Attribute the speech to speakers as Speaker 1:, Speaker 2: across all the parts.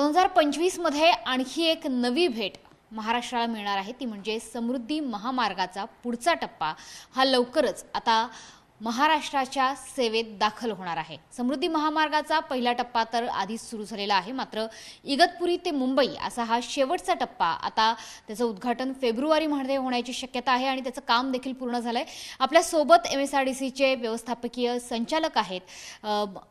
Speaker 1: दोन हजार पंचवीसमध्ये आणखी एक नवी भेट महाराष्ट्राला मिळणार आहे. ती म्हणजे समृद्धी महामार्गाचा पुढचा टप्पा. हा लवकरच आता महाराष्ट्राच्या सेवेत दाखल होणार आहे. समृद्धी महामार्गाचा पहिला टप्पा तर आधीच सुरू झालेला आहे. मात्र इगतपुरी ते मुंबई असा हा शेवटचा टप्पा. आता त्याचं उद्घाटन फेब्रुवारीमध्ये होण्याची शक्यता आहे आणि त्याचं काम देखील पूर्ण झालं आहे आपल्यासोबत एम एस आर डी सीचे व्यवस्थापकीय संचालक आहेत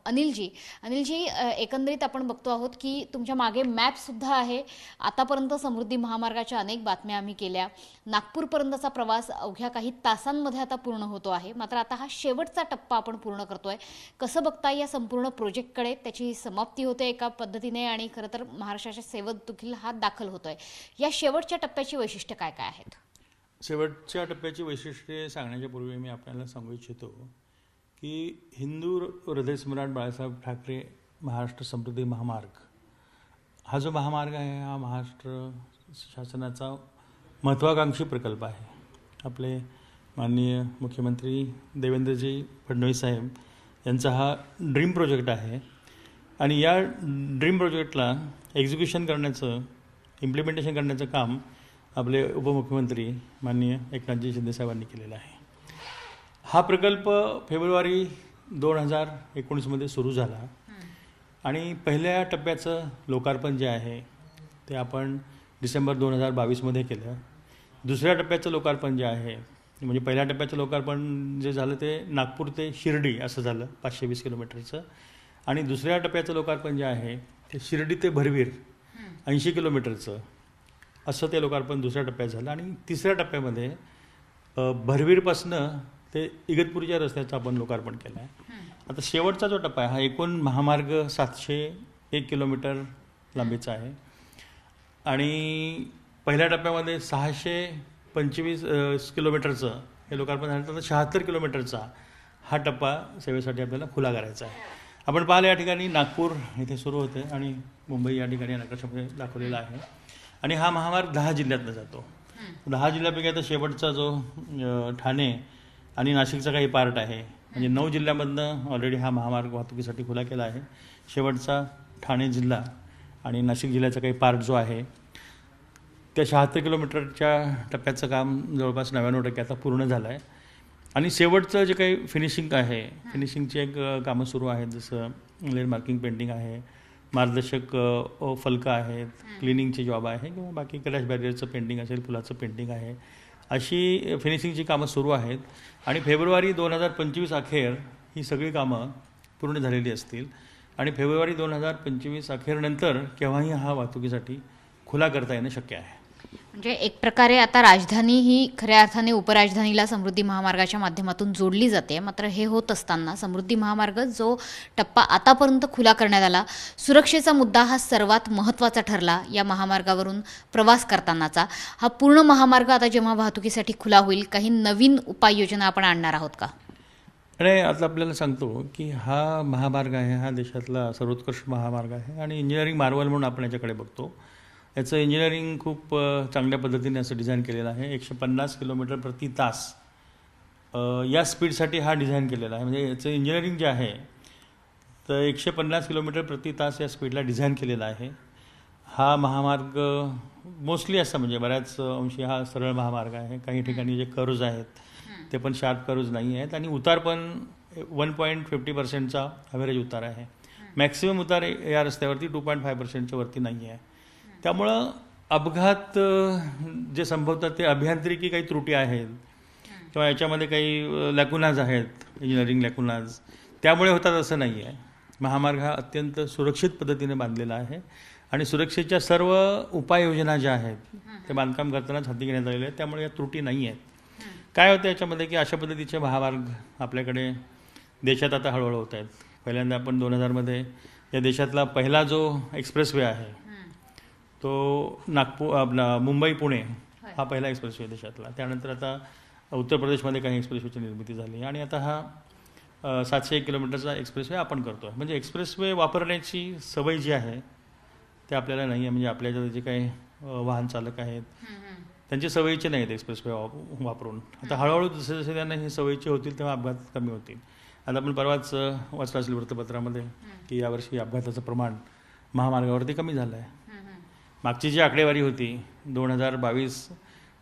Speaker 1: अनिलजी. अनिलजी एकंदरीत आपण बघतो आहोत की तुमच्या मागे मॅपसुद्धा आहे. आतापर्यंत समृद्धी महामार्गाच्या अनेक बातम्या आम्ही केल्या. नागपूरपर्यंतचा प्रवास अवघ्या काही तासांमध्ये आता पूर्ण होतो आहे. मात्र आता हा शेवटचा टप्पा आपण पूर्ण करतोय. कसं बघताय या संपूर्ण प्रोजेक्टकडे? त्याची समाप्ती होते एका पद्धतीने आणि खरं तर महाराष्ट्राच्या सेवेत देखील हा दाखल होतोय. या शेवटच्या टप्प्याची वैशिष्ट्य काय काय आहेत?
Speaker 2: शेवटच्या टप्प्याची वैशिष्ट्ये सांगण्याच्या पूर्वी मी आपल्याला सांगू इच्छितो की हिंदू हृदयसम्राट बाळासाहेब ठाकरे महाराष्ट्र समृद्धी महामार्ग. हा जो महामार्ग आहे हा महाराष्ट्र शासनाचा महत्त्वाकांक्षी प्रकल्प आहे. आपले माननीय मुख्यमंत्री देवेंद्रजी फडणवीस साहेब यांचा हा ड्रीम प्रोजेक्ट आहे. आणि या ड्रीम प्रोजेक्टला एक्झिक्युशन करण्याचं इम्प्लिमेंटेशन करण्याचं काम आपले उपमुख्यमंत्री माननीय एकनाथजी शिंदेसाहेबांनी केलेलं आहे. हा प्रकल्प फेब्रुवारी दोन हजार एकोणीसमध्ये सुरू झाला. आणि पहिल्या टप्प्याचं लोकार्पण जे आहे ते आपण डिसेंबर दोन हजार बावीसमध्ये केलं. दुसऱ्या टप्प्याचं लोकार्पण जे आहे म्हणजे पहिल्या टप्प्याचं लोकार्पण जे झालं ते नागपूर ते शिर्डी असं झालं पाचशे वीस किलोमीटरचं. आणि दुसऱ्या टप्प्याचं लोकार्पण जे आहे ते शिर्डी ते भरवीर ऐंशी किलोमीटरचं. असं ते लोकार्पण दुसऱ्या टप्प्यात झालं आणि तिसऱ्या टप्प्यामध्ये भरवीरपासनं ते इगतपुरीच्या रस्त्याचं आपण लोकार्पण केलं आहे आता शेवटचा जो टप्पा आहे हा एकूण महामार्ग सातशे एक किलोमीटर लांबीचा आहे. आणि पहिल्या टप्प्यामध्ये सहाशे पंचवीस किलोमीटरचं हे लोकार्पण झाल्यानंतर शहात्तर किलोमीटरचा हा टप्पा सेवेसाठी आपल्याला खुला करायचा आहे. आपण पाहिलं या ठिकाणी नागपूर इथे सुरू होते आणि मुंबई या ठिकाणी नकाशामध्ये दाखवलेला आहे. आणि हा महामार्ग दहा जिल्ह्यातनं जातो. दहा जिल्ह्यापैकी आता शेवटचा जो ठाणे आणि नाशिकचा काही पार्ट आहे. म्हणजे नऊ जिल्ह्यामधनं ऑलरेडी हा महामार्ग वाहतुकीसाठी खुला केला आहे. शेवटचा ठाणे जिल्हा आणि नाशिक जिल्ह्याचा काही पार्ट जो आहे त्या शहात्तर किलोमीटरच्या टप्प्याचं काम जवळपास नव्याण्णव टक्के आता पूर्ण झालं आहे आणि शेवटचं जे काही फिनिशिंग आहे फिनिशिंगची एक कामं सुरू आहेत जसं लेड मार्किंग पेंटिंग आहे मार्गदर्शक फलकं आहेत क्लिनिंगचे जॉब आहे किंवा बाकी क्रॅश बॅरियरचं पेंटिंग असेल फुलाचं पेंटिंग आहे अशी फिनिशिंगची कामं सुरू आहेत. आणि फेब्रुवारी दोन हजार पंचवीस अखेर ही सगळी कामं पूर्ण झालेली असतील. आणि फेब्रुवारी दोन हजार पंचवीस अखेरनंतर केव्हाही हा वाहतुकीसाठी खुला करता येणं शक्य आहे.
Speaker 1: म्हणजे एक प्रकारे आता राजधानी ही खऱ्या अर्थाने उपराजधानीला समृद्धी महामार्गाच्या माध्यमातून जोडली जाते. मात्र हे होत असताना समृद्धी महामार्ग जो टप्पा आतापर्यंत खुला करण्यात आला सुरक्षेचा मुद्दा हा सर्वात महत्त्वाचा ठरला या महामार्गावरून प्रवास करतानाचा. हा पूर्ण महामार्ग आता जेव्हा वाहतुकीसाठी खुला होईल काही नवीन उपाययोजना आपण आणणार आहोत का?
Speaker 2: आणि आता आपल्याला सांगतो की हा महामार्ग आहे हा देशातला सर्वोत्कृष्ट महामार्ग आहे आणि इंजिनिअरिंग मार्वल म्हणून आपण याच्याकडे बघतो. याचं इंजिनिअरिंग खूप चांगल्या पद्धतीने असं डिझाईन केलेलं आहे. एकशे पन्नास किलोमीटर प्रति तास या स्पीडसाठी हा डिझाईन केलेला आहे. म्हणजे याचं इंजिनिअरिंग जे आहे तर एकशे पन्नास किलोमीटर प्रति तास या स्पीडला डिझाईन केलेला आहे. हा महामार्ग मोस्टली असा म्हणजे बऱ्याच अंशी हा सरळ महामार्ग आहे. काही ठिकाणी जे कर्ज आहेत ते पण शार्प कर्ज नाही आहेत. आणि उतार पण वन पॉईंट फिफ्टी पर्सेंटचा ॲव्हरेज उतार आहे. मॅक्सिमम उतार या रस्त्यावरती टू पॉईंट फाय पर्सेंटच्या वरती नाही आहे. त्यामुळं अपघात जे संभवतात ते अभियांत्रिकी काही त्रुटी आहेत किंवा याच्यामध्ये काही लॅकुनाज आहेत इंजिनिअरिंग लॅकुनाज त्यामुळे होतात असं नाही आहे महामार्ग हा अत्यंत सुरक्षित पद्धतीने बांधलेला आहे आणि सुरक्षेच्या सर्व उपाययोजना ज्या आहेत ते बांधकाम करतानाच हाती घेण्यात आलेल्या आहेत त्यामुळे या त्रुटी नाही आहेत काय होतं याच्यामध्ये की अशा पद्धतीचे महामार्ग आपल्याकडे देशात आता हळूहळू होत आहेत. पहिल्यांदा आपण दोन हजारमध्ये या देशातला पहिला जो एक्सप्रेसवे आहे तो नागपूर आपला मुंबई पुणे हा पहिला एक्सप्रेसवे देशातला. त्यानंतर आता उत्तर प्रदेशमध्ये काही एक्सप्रेसवेची निर्मिती झाली आणि आता हा सातशे एक किलोमीटरचा एक्सप्रेसवे आपण करतो आहे म्हणजे एक्सप्रेसवे वापरण्याची सवय जी आहे ते आपल्याला नाही आहे. म्हणजे आपल्या जे काही वाहन चालक आहेत त्यांची सवयीचे नाही आहेत एक्सप्रेसवे वाप वापरून. आता हळूहळू जसे जसे त्यांना ही सवयीचे होतील तेव्हा अपघात कमी होतील. आता आपण परवाच वाचलं असेल वृत्तपत्रामध्ये की यावर्षी अपघाताचं प्रमाण महामार्गावरती कमी झालं आहे मागची जी आकडेवारी होती दोन हजार बावीस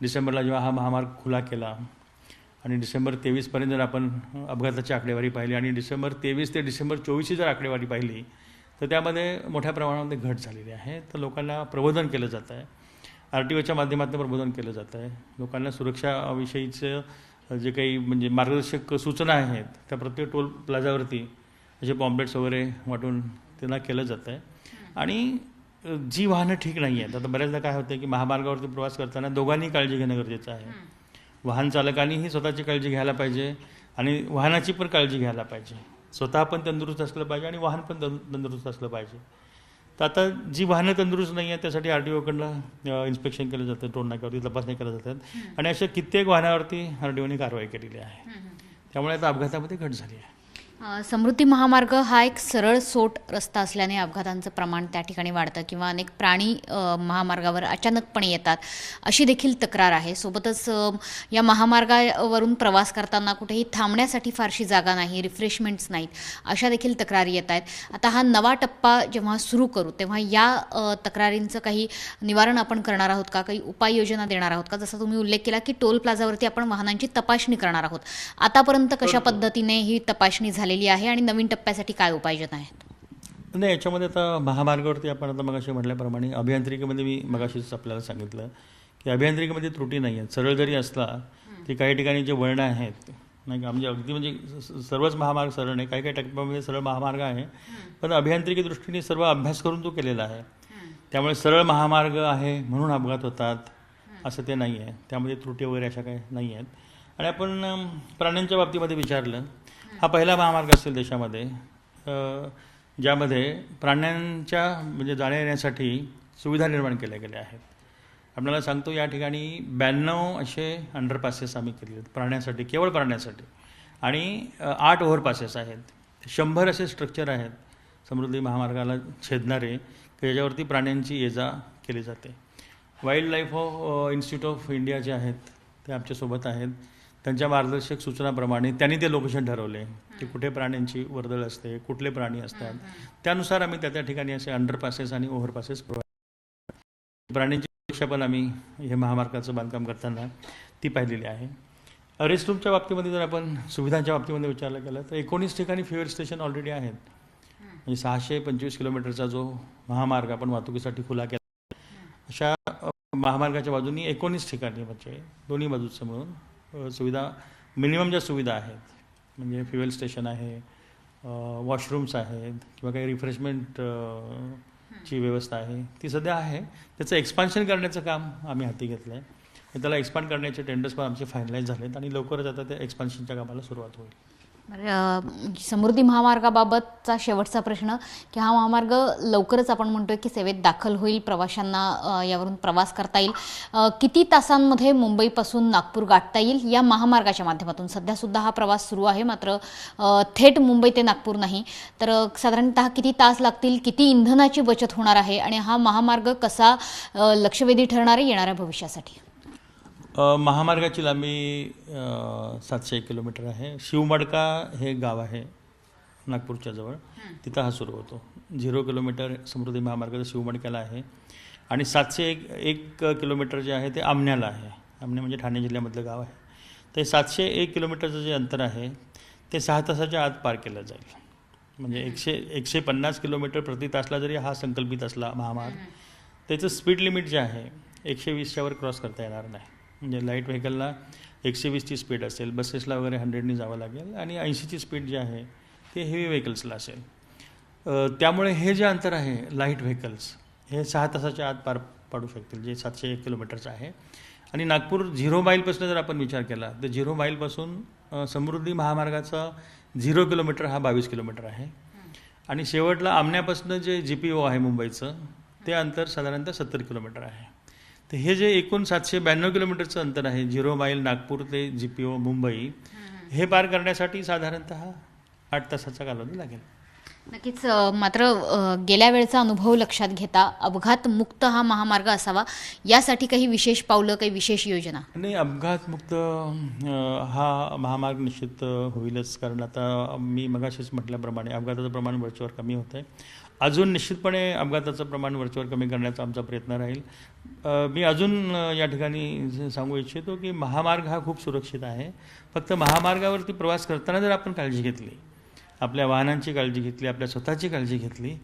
Speaker 2: डिसेंबरला जेव्हा हा महामार्ग खुला केला आणि डिसेंबर तेवीसपर्यंत जर आपण अपघाताची आकडेवारी पाहिली आणि डिसेंबर तेवीस ते डिसेंबर चोवीसची जर आकडेवारी पाहिली तर त्यामध्ये मोठ्या प्रमाणामध्ये घट झालेली आहे. तर लोकांना प्रबोधन केलं जात आहे. आर टी ओच्या माध्यमातून प्रबोधन केलं जातं आहे. लोकांना सुरक्षाविषयीचं जे काही म्हणजे मार्गदर्शक सूचना आहेत त्या प्रत्येक टोल प्लाझावरती असे पॉम्पलेट्स वगैरे वाटून त्यांना केलं जातं आहे. आणि जी वाहनं ठीक नाही आहेत आता बऱ्याचदा काय होतं की महामार्गावरती प्रवास करताना दोघांनी काळजी घेणं गरजेचं आहे. वाहन चालकांनीही स्वतःची काळजी घ्यायला पाहिजे आणि वाहनाची पण काळजी घ्यायला पाहिजे. स्वतः पण तंदुरुस्त असलं पाहिजे आणि वाहन पण तंदु- तंदुरुस्त असलं पाहिजे. तर आता जी वाहनं तंदुरुस्त नाही आहेत त्यासाठी आर टी ओकडनं इन्स्पेक्शन केलं जातं टोल नाक्यावरती तपासणी केल्या जातात. आणि अशा कित्येक वाहनावरती आर टी ओने कारवाई केलेली आहे. त्यामुळे आता अपघातामध्ये घट झाली आहे.
Speaker 1: समृद्धी महामार्ग हा एक सरळ सोट रस्ता असल्याने अपघातांचं प्रमाण त्या ठिकाणी वाढतं किंवा अनेक प्राणी महामार्गावर अचानकपणे येतात अशी देखील तक्रार आहे. सोबतच या महामार्गावरून प्रवास करताना कुठेही थांबण्यासाठी फारशी जागा नाही रिफ्रेशमेंट्स नाहीत अशा देखील तक्रारी येत आहेत. आता हा नवा टप्पा जेव्हा सुरू करू तेव्हा या तक्रारींचं काही निवारण आपण करणार आहोत का? काही उपाययोजना देणार आहोत का? जसा तुम्ही उल्लेख केला की टोल प्लाझावरती आपण वाहनांची तपासणी करणार आहोत. आतापर्यंत कशा पद्धतीने ही तपासणी झालेली आहे आणि नवीन टप्प्यासाठी काय उपाययोजना आहेत?
Speaker 2: नाही याच्यामध्ये आता महामार्गावरती आपण आता मगाशी म्हटल्याप्रमाणे अभियांत्रिकीमध्ये मी मगाशीच आपल्याला सांगितलं की अभियांत्रिकीमध्ये त्रुटी नाही आहेत सरळ जरी असला तरी काही ठिकाणी जे वळणं आहेत नाही का? म्हणजे अगदी म्हणजे सर्वच महामार्ग सरळ नाही. काही काही टप्प्यामध्ये सरळ महामार्ग आहे. पण अभियांत्रिकी दृष्टीने सर्व अभ्यास करून तो केलेला आहे. त्यामुळे सरळ महामार्ग आहे म्हणून अपघात होतात असं ते नाही आहे त्यामध्ये त्रुटी वगैरे अशा काही नाही आहेत आणि आपण प्राण्यांच्या बाबतीमध्ये विचारलं हा पहिला महामार्ग असेल देशामध्ये. ज्यामध्ये प्राण्यांच्या म्हणजे जाण्या येण्यासाठी सुविधा निर्माण केल्या गेल्या आहेत. आपल्याला सांगतो या ठिकाणी ब्याण्णव असे अंडरपासेस आम्ही केले आहेत. प्राण्यासाठी केवळ प्राण्यासाठी. आणि आठ ओव्हरपासेस आहेत. शंभर असे स्ट्रक्चर आहेत. समृद्धी महामार्गाला छेदणारे की ज्याच्यावरती प्राण्यांची ये जा केली जाते. Wild life of institute of India जे आहेत ते आमच्यासोबत आहेत. त्यांच्या मार्गदर्शक सूचनाप्रमाणे त्यांनी ते लोकेशन ठरवले. की कुठे प्राण्यांची वर्दळ असते कुठले प्राणी असतात. त्यानुसार आम्ही त्या त्या ठिकाणी असे अंडरपासेस आणि ओव्हरपासेस प्रोव्हाइड प्राण्यांची सुरक्षा पण आम्ही हे महामार्गाचं बांधकाम करताना ती पाहिलेली आहे. रेस्ट रूमच्या बाबतीमध्ये जर आपण सुविधांच्या बाबतीमध्ये विचारलं गेलं तर एकोणीस ठिकाणी फ्युएल स्टेशन ऑलरेडी आहेत. म्हणजे सहाशे पंचवीस किलोमीटरचा जो महामार्ग आपण वाहतुकीसाठी खुला केला. अशा महामार्गाच्या बाजूनी एकोणीस ठिकाणी म्हणजे दोन्ही बाजूचं मिळून सुविधा मिनिमम ज्या सुविधा आहेत म्हणजे फ्युएल स्टेशन आहे वॉशरूम्स आहेत किंवा काही रिफ्रेशमेंट ची व्यवस्था आहे ती सध्या आहे. त्याचं एक्सपान्शन करण्याचं काम आम्ही हाती घेतलं आहे त्याला एक्सपांड करण्याचे टेंडर्स पण आमचे फायनलाईज झालेत आणि लवकरच आता त्या एक्सपान्शनच्या कामाला सुरुवात होईल.
Speaker 1: समृद्धी महामार्गाबाबतचा शेवटचा प्रश्न की हा महामार्ग लवकरच आपण म्हणतोय की सेवेत दाखल होईल प्रवाशांना यावरून प्रवास करता येईल. किती तासांमध्ये मुंबईपासून नागपूर गाठता येईल? या महामार्गाच्या माध्यमातून सध्या सुद्धा हा प्रवास सुरू आहे मात्र थेट मुंबई ते नागपूर नाही. तर साधारणतः किती तास लागतील? किती इंधनाची बचत होणार आहे? आणि हा महामार्ग कसा लक्षवेधी ठरणार आहे येणाऱ्या भविष्यासाठी?
Speaker 2: महामार्गाची लांबी सातशे एक किलोमीटर आहे. शिवमडका हे गाव आहे नागपूरच्या जवळ. तिथं हा सुरू होतो. झिरो किलोमीटर समृद्धी महामार्गाचा शिवमडक्याला आहे. आणि सातशे एक एक किलोमीटर जे आहे ते आमण्याला आहे. आमणे म्हणजे ठाणे जिल्ह्यामधलं गाव आहे. ते सातशे एक किलोमीटरचं जे अंतर आहे ते सहा तासाच्या आत पार केलं जाईल. म्हणजे एकशे एकशे पन्नास किलोमीटर प्रति तासला जरी हा संकल्पित असला महामार्ग त्याचं स्पीड लिमिट जे आहे एकशे वीसच्या वर क्रॉस करता येणार नाही. म्हणजे लाइट व्हेकलला एकशे वीसची स्पीड असेल बसेसला वगैरे हंड्रेडनी जावं लागेल आणि ऐंशीची स्पीड जी आहे ते हेवी व्हेकल्सला असेल. त्यामुळे हे जे अंतर आहे लाइट व्हेकल्स हे सहा तासाच्या आत पार पाडू शकतील जे सातशे एक किलोमीटरचं आहे. आणि नागपूर झिरो माईलपासून जर आपण विचार केला तर झिरो माईलपासून समृद्धी महामार्गाचा झिरो किलोमीटर हा बावीस किलोमीटर आहे. आणि शेवटला आमण्यापासून जे जी पी ओ आहे मुंबईचं ते अंतर साधारणतः सत्तर किलोमीटर आहे. तर हे जे एकूण सातशे ब्याण्णव किलोमीटरचं अंतर आहे झिरो माईल नागपूर ते जी पी ओ मुंबई हे पार करण्यासाठी साधारणतः आठ तासाचा कालावधी लागेल.
Speaker 1: नक्कीच मात्र गेल्या वेळचा अनुभव लक्षात घेता अपघात मुक्त हा महामार्ग असावा यासाठी काही विशेष पावलं काही विशेष योजना?
Speaker 2: नाही अपघातमुक्त हा महामार्ग निश्चित होईलच. कारण आता मी मगाशीच म्हटल्याप्रमाणे अपघाताचं प्रमाण वरचीवर कमी होतं आहे अजून निश्चितपणे अपघाताचं प्रमाण वरचेवर कमी करण्याचा आमचा प्रयत्न राहील. मी अजून या ठिकाणी सांगू इच्छितो की महामार्ग हा खूप सुरक्षित आहे. फक्त महामार्गावरती प्रवास करताना जर आपण काळजी घेतली आपल्या वाहनांची काळजी घेतली आपल्या स्वतःची काळजी घेतली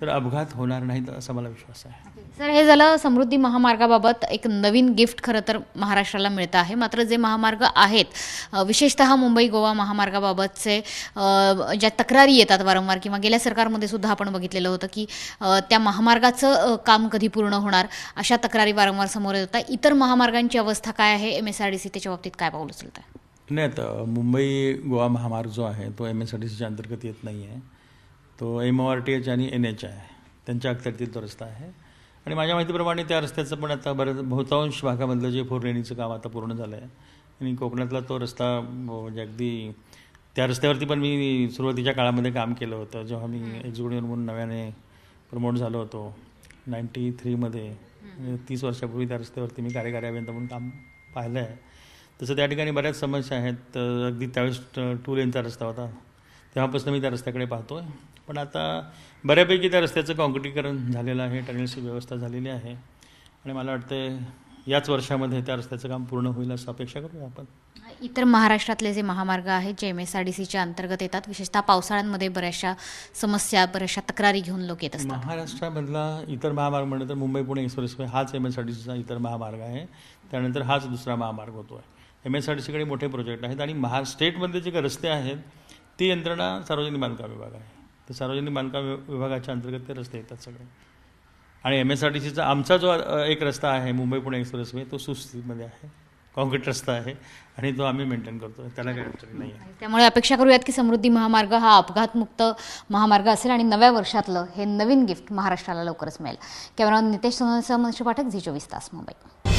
Speaker 2: तर अपघात होणार नाहीत असा मला विश्वास आहे.
Speaker 1: सर हे झालं समृद्धी महामार्गाबाबत एक नवीन गिफ्ट खरं तर महाराष्ट्राला मिळतं आहे. मात्र जे महामार्ग आहेत विशेषतः मुंबई गोवा महामार्गाबाबतचे ज्या तक्रारी येतात वारंवार किंवा गेल्या सरकारमध्ये सुद्धा आपण बघितलेलं होतं की त्या महामार्गाचं काम कधी पूर्ण होणार अशा तक्रारी वारंवार समोर येत होत्या. इतर महामार्गांची अवस्था काय आहे? M S R D C त्याच्या बाबतीत काय पाऊल उचलत आहे
Speaker 2: नाही आता मुंबई गोवा महामार्ग जो आहे तो एम एस आर टी सीच्या अंतर्गत येत नाही आहे तो M O R T H आणि एन एच आहे. त्यांच्या अखत्यारीतील तो रस्ता आहे. आणि माझ्या माहितीप्रमाणे त्या रस्त्याचं पण आता बरं बहुतांश भागामधलं जे फोर लेणीचं काम आता पूर्ण झालं आहे. आणि कोकणातला तो रस्ता म्हणजे अगदी त्या रस्त्यावरती पण मी सुरुवातीच्या काळामध्ये काम केलं होतं. जेव्हा मी एक्झिक्युटिव्ह म्हणून नव्याने प्रमोट झालो होतो नाईन्टी थ्रीमध्ये. तीस वर्षापूर्वी त्या रस्त्यावरती मी कार्यकारी अभियंता म्हणून काम पाहिलं आहे तसं त्या ठिकाणी बऱ्याच समस्या आहेत. अगदी त्यावेळेस टू लेनचा रस्ता होता. तेव्हापासून मी त्या रस्त्याकडे पाहतो आहे पण आता बऱ्यापैकी त्या रस्त्याचं काँक्रिटीकरण झालेलं आहे टनेल्सची व्यवस्था झालेली आहे. आणि मला वाटतं याच वर्षामध्ये त्या रस्त्याचं काम पूर्ण होईल असं अपेक्षा करूया आपण.
Speaker 1: इतर महाराष्ट्रातले जे महामार्ग आहेत जे एम एस आर डी सीच्या अंतर्गत येतात विशेषतः पावसाळ्यांमध्ये बऱ्याचशा समस्या बऱ्याचशा तक्रारी घेऊन लोक येत असतात.
Speaker 2: महाराष्ट्रामधला इतर महामार्ग म्हणलं तर मुंबई पुणे एक्सप्रेसवे हाच एम एस आर टी सीचा इतर महामार्ग आहे. त्यानंतर हाच दुसरा महामार्ग होतो आहे एम एस आर टी सीकडे मोठे प्रोजेक्ट आहेत आणि महा स्टेटमधले जे काही रस्ते आहेत ती यंत्रणा सार्वजनिक बांधकाम विभाग आहे. तर सार्वजनिक बांधकाम विभागाच्या अंतर्गत ते रस्ते येतात सगळे. आणि एम एस आर टी सीचा आमचा जो एक रस्ता आहे मुंबई पुणे एक्सप्रेसवे तो सुस्थितीमध्ये आहे. कॉन्क्रीट रस्ता आहे आणि तो आम्ही मेंटेन करतो त्याला काही अडचणी नाही आहे.
Speaker 1: त्यामुळे अपेक्षा करूयात की समृद्धी महामार्ग हा अपघातमुक्त महामार्ग असेल आणि नव्या वर्षातलं हे नवीन गिफ्ट महाराष्ट्राला लवकरच मिळेल. कॅमेरा नितेश सोनसह मनुष्य पाठक झी चोवीस तास मुंबई.